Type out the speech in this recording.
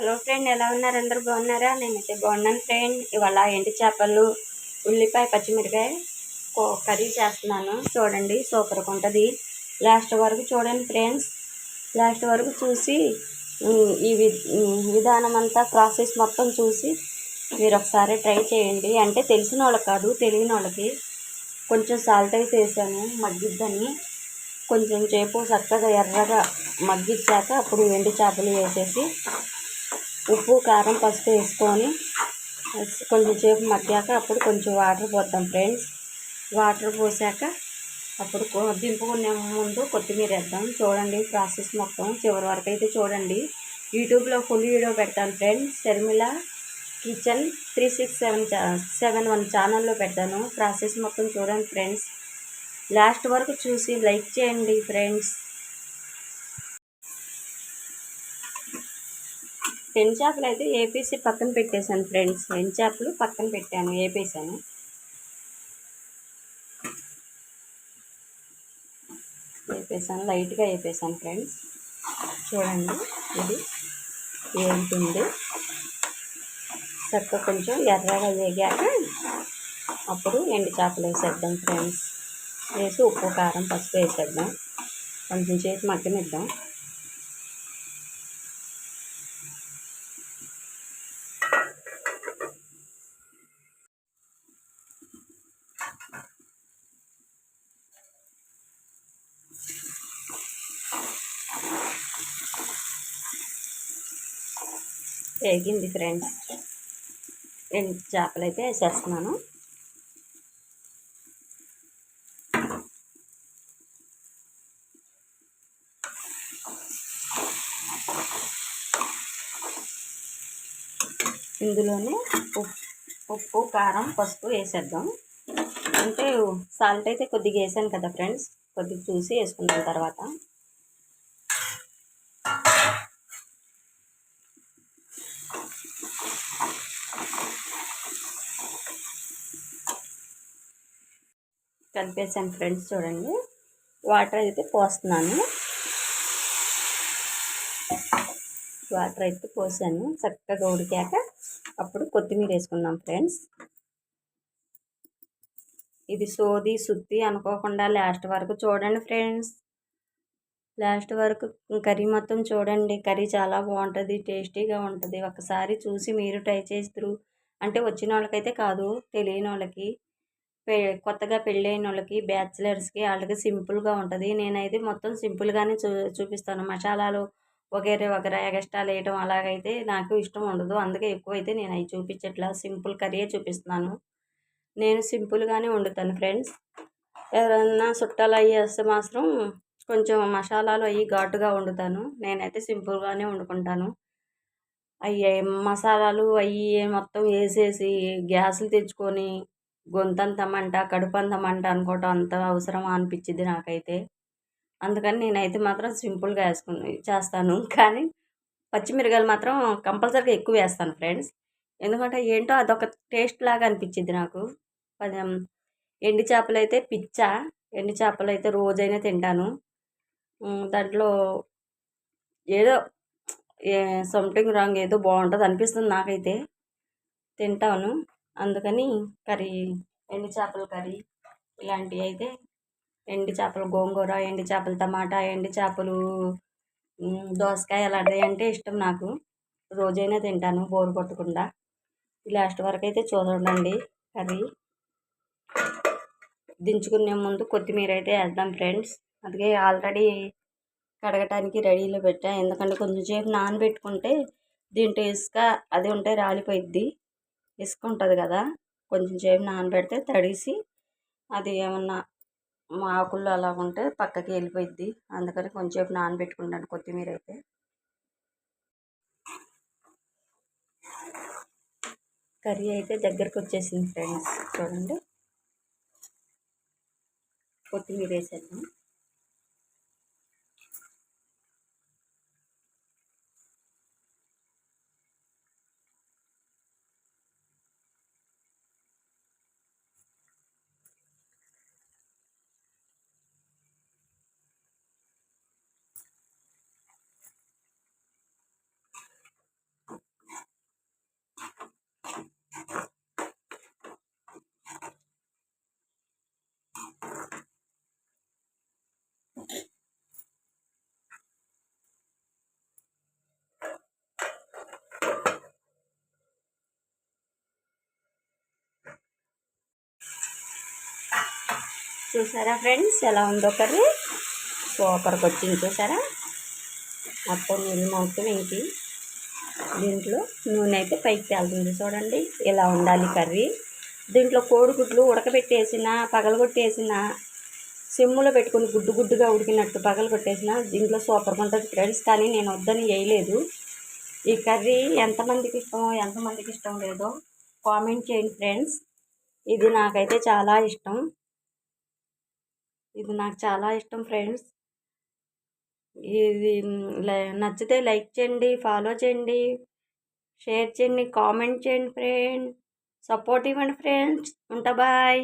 Hello friend ఎలా ఉన్నారు? అందరు బాగున్నారా? నేనైతే బాగున్నాను ఫ్రెండ్. ఇవాళ ఎండి చేపలు? ఉల్లిపాయ పచ్చిమిరకాయ కో- కర్రీ చేస్తున్నాను. చూడండి సూపర్గా ఉంటుంది. లాస్ట్ వరకు చూడండి ఫ్రెండ్స్. లాస్ట్ వరకు చూసి ఈ వి- విధానం అంతా ప్రాసెస్ మొత్తం చూసి మీరు ఒకసారి ట్రై చేయండి. అంటే తెలిసిన వాళ్ళకి కాదు తెలియని వాళ్ళకి కొంచెం సాల్ట్ అయితే వేసాను మగ్గిద్దని. కొంచెం సేపు చక్కగా ఎర్రగా మగ్గిచ్చాక అప్పుడు ఎండి చేపలు వేసేసి ఉప్పు కారం పసుపు వేసుకొని కొంచెం సేపు మగ్గాక అప్పుడు కొంచెం వాటర్ పోద్దాం ఫ్రెండ్స్. వాటర్ పోసాక అప్పుడు దింపుకునే ముందు కొత్తిమీర వేద్దాం. చూడండి ప్రాసెస్ మొత్తం చివరి వరకు అయితే చూడండి. యూట్యూబ్లో ఫుల్ వీడియో పెడతాను friends. Sharmila kitchen three six seven చా సెవెన్ వన్ ఛానల్లో పెడతాను. ప్రాసెస్ మొత్తం చూడండి ఫ్రెండ్స్. లాస్ట్ వరకు చూసి లైక్ చేయండి ఫ్రెండ్స్. పెన్ చేపలు అయితే ఏపీసీ పక్కన పెట్టేశాను ఫ్రెండ్స్. పెన్ చేపలు పక్కన పెట్టాను ఏపీసాను. వేపేసాను లైట్గా వేపేసాను ఫ్రెండ్స్. చూడండి ఇది ఏంటుంది చక్క కొంచెం ఎర్రగా వేగాక అప్పుడు ఎండు చేపలు వేసేద్దాం ఫ్రెండ్స్. వేసి ఉప్పు కారం పసుపు వేసేద్దాం. కొంచెం చేసి మగ్గనిద్దాం. వేగింది ఫ్రెండ్స్ నేను చేపలు అయితే వేసేస్తున్నాను. ఇందులోనే ఉప్పు ఉప్పు కారం పసుపు వేసేద్దాం. అంటే సాల్ట్ అయితే కొద్దిగా వేసాను కదా ఫ్రెండ్స్ కొద్దిగా చూసి వేసుకున్నాను తర్వాత. కలిపేసాను ఫ్రెండ్స్ చూడండి. వాటర్ అయితే పోస్తున్నాను. వాటర్ అయితే పోసాను. చక్కగా ఉడికాక అప్పుడు కొత్తిమీర వేసుకుందాం ఫ్రెండ్స్. ఇది సోది సుత్తి అనుకోకుండా లాస్ట్ వరకు చూడండి ఫ్రెండ్స్. లాస్ట్ వరకు కర్రీ మొత్తం చూడండి. కర్రీ చాలా బాగుంటుంది టేస్టీగా ఉంటుంది. ఒకసారి చూసి మీరు ట్రై చేస్తారు అంటే వచ్చిన వాళ్ళకైతే కాదు తెలియని వాళ్ళకి కొత్తగా పెళ్ళైన వాళ్ళకి బ్యాచిలర్స్కి వాళ్ళకి సింపుల్గా ఉంటుంది. నేనైతే మొత్తం సింపుల్గానే చూ చూపిస్తాను. మసాలాలు వగేరే వగేరే ఎగస్ట్రాలు వేయడం అలాగైతే నాకు ఇష్టం ఉండదు. అందుకే ఎక్కువైతే నేను అవి చూపించట్లా సింపుల్ కర్రీయే చూపిస్తున్నాను. నేను సింపుల్గానే వండుతాను ఫ్రెండ్స్. ఎవరన్నా చుట్టాలు అవి వేస్తే మాత్రం కొంచెం మసాలాలు అవి ఘాటుగా వండుతాను. నేనైతే సింపుల్గానే వండుకుంటాను. అవి మసాలాలు అవి మొత్తం వేసేసి గ్యాసులు తెచ్చుకొని గొంతంతమంట కడుపంతమంట అనుకోవటం అంత అవసరమా అనిపించింది నాకైతే. అందుకని నేనైతే మాత్రం సింపుల్గా వేసుకుని చేస్తాను. కానీ పచ్చిమిరకాయలు మాత్రం కంపల్సరీగా ఎక్కువ వేస్తాను ఫ్రెండ్స్. ఎందుకంటే ఏంటో అదొక టేస్ట్ లాగా అనిపించింది నాకు. కొంచెం ఎండి చేపలు అయితే పిచ్చ ఎండి చేపలు అయితే రోజైనా తింటాను. దాంట్లో ఏదో సంథింగ్ రాంగ్ ఏదో బాగుంటుంది అనిపిస్తుంది నాకైతే. తింటాను. అందుకని కర్రీ ఎండి చేపల కర్రీ ఇలాంటివి అయితే ఎండి చేపల గోంగూర ఎండి చేపల టమాటా ఎండి చేపలు దోసకాయ అలాంటివి అంటే ఇష్టం నాకు. రోజైనా తింటాను బోరు కొట్టకుండా. లాస్ట్ వరకు అయితే చూడండి కర్రీ. దించుకునే ముందు కొత్తిమీర అయితే వేద్దాం ఫ్రెండ్స్. అందుకే ఆల్రెడీ కడగటానికి రెడీలో పెట్టా. ఎందుకంటే కొంచెం సేపు నానబెట్టుకుంటే దీంట్లో ఇసుక అది ఉంటే రాలిపోయిద్ది. ఇసుక ఉంటుంది కదా కొంచెం సేపు నానబెడితే తడిసి అది ఏమన్నా ఆకులు అలా ఉంటే పక్కకి వెళ్ళిపోయిద్ది. అందుకని కొంచెంసేపు నానబెట్టుకుంటాను కొత్తిమీర అయితే. కర్రీ అయితే దగ్గరకు వచ్చేసింది ఫ్రెండ్స్. చూడండి. కొత్తిమీర వేసేద్దాం. చూసారా ఫ్రెండ్స్? ఎలా ఉందో కర్రీ? సూపర్కి వచ్చింది చూసారా? మొత్తం నీళ్ళు మొత్తం ఇంకి దీంట్లో నూనె అయితే పైకి తేలుతుంది చూడండి. ఇలా ఉండాలి కర్రీ? దీంట్లో కోడిగుడ్లు ఉడకబెట్టేసిన పగలగొట్టేసిన సిమ్ములో పెట్టుకుని గుడ్డు గుడ్డుగా ఉడికినట్టు పగలగొట్టేసిన దీంట్లో సూపర్గా ఉంటుంది ఫ్రెండ్స్. కానీ నేను వద్దని వేయలేదు. ఈ కర్రీ ఎంతమందికి ఇష్టమో ఎంతమందికి ఇష్టం లేదో కామెంట్ చేయండి ఫ్రెండ్స్. ఇది నాకైతే చాలా ఇష్టం. ఇది నాకు చాలా ఇష్టం ఫ్రెండ్స్. ఇది నచ్చితే లైక్ చేయండి ఫాలో చేయండి షేర్ చేయండి కామెంట్ చేయండి ఫ్రెండ్స్ సపోర్ట్ ఇవ్వండి ఫ్రెండ్స్. ఉంటా బాయ్.